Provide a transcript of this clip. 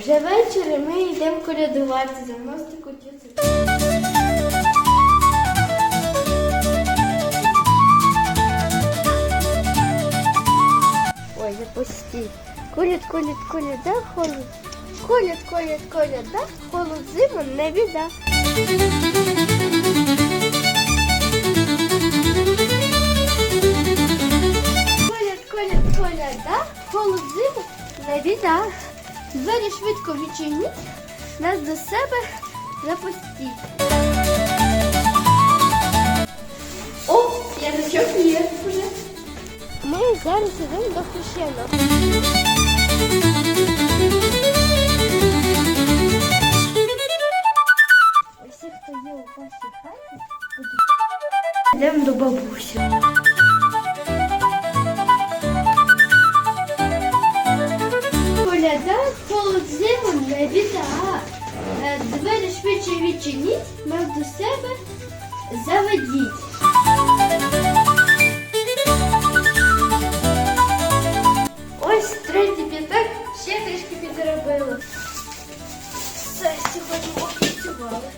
Вже вечір і ми йдемо колядувати за мостику тюцик. Ой, запусти. Колят, колят, да, холод. Колят, колят, колят, да, холод зима не біда. Колят, колят, колят, да, холод зима не біда. Двері швидко відчиніть, нас до себе запустіть. О, язичок є вже. Ми зараз йдемо до хрещеного. Усі, хто є у вашій хаті, будуть. Йдемо до бабусі. Не біда. Двері швидше відчиніть, мав до себе заведіть. Ось третій п'ятак ще трішки підробили. Все, сьогодні опрацювали.